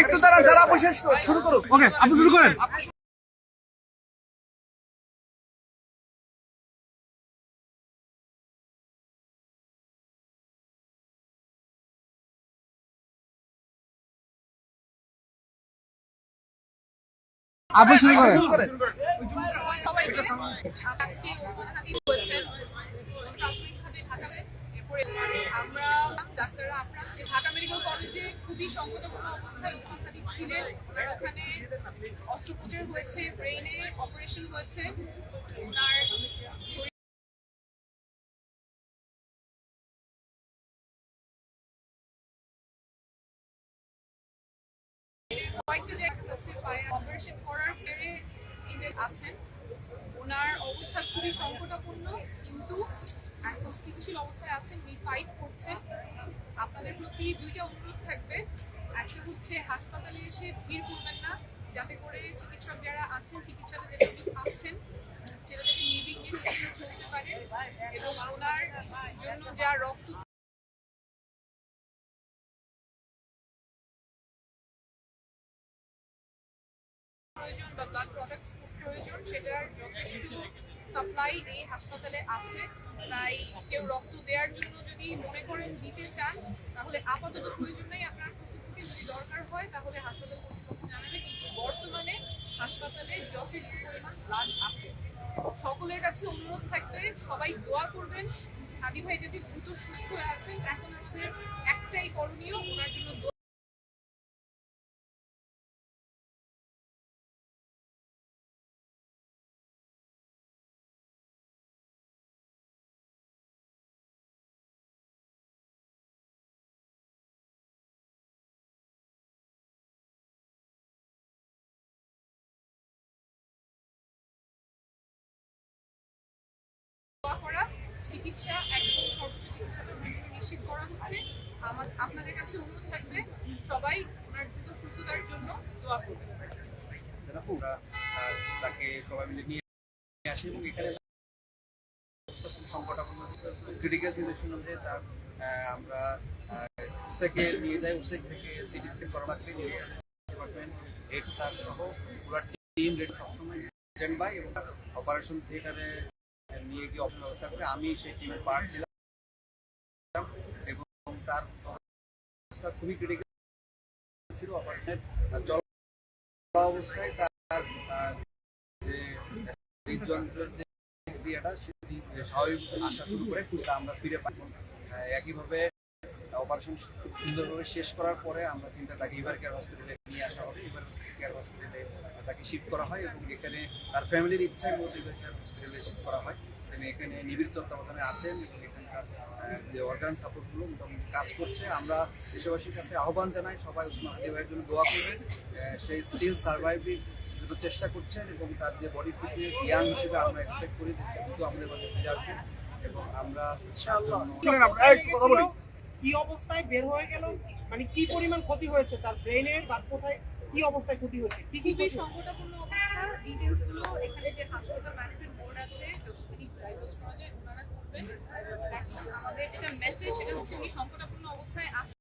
একটু দাঁড়ান যারা শুরু করো ওকে আপনি শুরু করেন। আপনি শুরু আজকে আমরা ডাক্তাররা যে ঢাকা মেডিকেল কলেজে খুবই সংকটপূর্ণ অবস্থায় ওসমান ছিলেন ওখানে অস্ত্রোপচার হয়েছে, ব্রেইনে অপারেশন হয়েছে ওনার কয়েকটা জায়গা অপারেশন করার পরে আছেন, ওনার অবস্থা খুবই সংকটাপূর্ণ কিন্তু এখন অবস্থায় আছেন, উনি ফাইট করছেন। আপনাদের প্রতি দুইটা অনুরোধ থাকবে। একটা হচ্ছে হাসপাতালে এসে ভিড় করবেন না, যাতে করে চিকিৎসক যারা আছেন, চিকিৎসাটা যেটা উনি পাচ্ছেন, সেটা যাতে নির্বিঘ্নে চিকিৎসা চলতে পারে। এবং ওনার জন্য যা রক্ত প্রয়োজন বা ব্লাড প্রোডাক্টস প্রয়োজন, সেটার যথেষ্ট সাপ্লাই এই হাসপাতালে আছে। তাই কেউ রক্ত দেওয়ার জন্য যদি মনে করেন দিতে চান, তাহলে আপাতত প্রয়োজন নেই। আপনার প্রস্তুতি যদি দরকার হয়, তাহলে হাসপাতাল কর্তৃপক্ষ জানাবে। কিন্তু বর্তমানে হাসপাতালে যথেষ্ট পরিমাণ ব্লাড আছে। সকলের কাছে অনুরোধ থাকবে, সবাই দোয়া করবেন। হাদি ভাই যদি দ্রুত সুস্থ হয়ে আছেন, এখন আমাদের একটাই করণীয়, ওনার জন্য চিকিৎসা, একদম সর্বোচ্চ চিকিৎসাটা নিশ্চিত করা হচ্ছে। আপনাদের কাছে অনুরোধ থাকবে, সবাই ওনার দ্রুত সুস্থতার জন্য দোয়া করবেন। তাকে সবাই মিলে নিয়ে আসি এবং এখানে সংকটাপন্ন ক্রিটিক্যাল সিচুয়েশন মধ্যে তার আমরা উসেকে নিয়ে যাই উসেক থেকে CT scan department head sir সহ পুরো টিম সবসময় স্ট্যান্ড বাই এবং অপারেশন থিয়েটারে নিয়ে গিয়ে অপারেশন ব্যবস্থা করে আমি সেই টিমের পার্ট ছিলাম। এবং তার অবস্থা খুবই ক্রিটিক্যাল ছিল। অপারেশনের চল অবস্থায় তার যে হৃদযন্ত্রের যে ক্রিয়াটা সেটি স্বাভাবিক আসা শুরু করে আমরা ফিরে পাই। একইভাবে অপারেশন খুব সুন্দরভাবে শেষ করার পরে আমরা চিন্তা তাকে ইভার কেয়ার হসপিটালে নিয়ে আসা হবে ইভার কেয়ার হসপিটালে তাকে শিফট করা হয় এবং এখানে তার ফ্যামিলির ইচ্ছায় ইভার হসপিটালে শিফট করা হয়। তিনি এখানে নিবিড় তত্ত্বাবধানে আছেন এবং এখানকার যে অর্গান সাপোর্টগুলো মোটামুটি কাজ করছে। আমরা দেশবাসীর কাছে আহ্বান জানাই সবাই উসমান হাদি ভাইয়ের জন্য দোয়া করবেন। আহ, সে স্টিল সার্ভাইভিং জন্য চেষ্টা করছেন এবং তার যে বডি ফিটনেস ইয়াং হিসেবে আমরা এক্সপেক্ট করি দ্রুত আমাদের মাঝে ফিরে আসবে এবং আমরা কি অবস্থায় বের হয়ে গেল? মানে কি পরিমাণ ক্ষতি হয়েছে তার ব্রেনের বা কোথায়? কি অবস্থায় ক্ষতি হচ্ছে? কি কি? সংকটাপূর্ণ অবস্থা। ডিটেলসগুলো এখানে যে হাসপাতাল ম্যানেজমেন্ট বোর্ড আছে আমাদের যেটা মেসেজ সেটা হচ্ছে উনি সংকটাপূর্ণ অবস্থায় আছে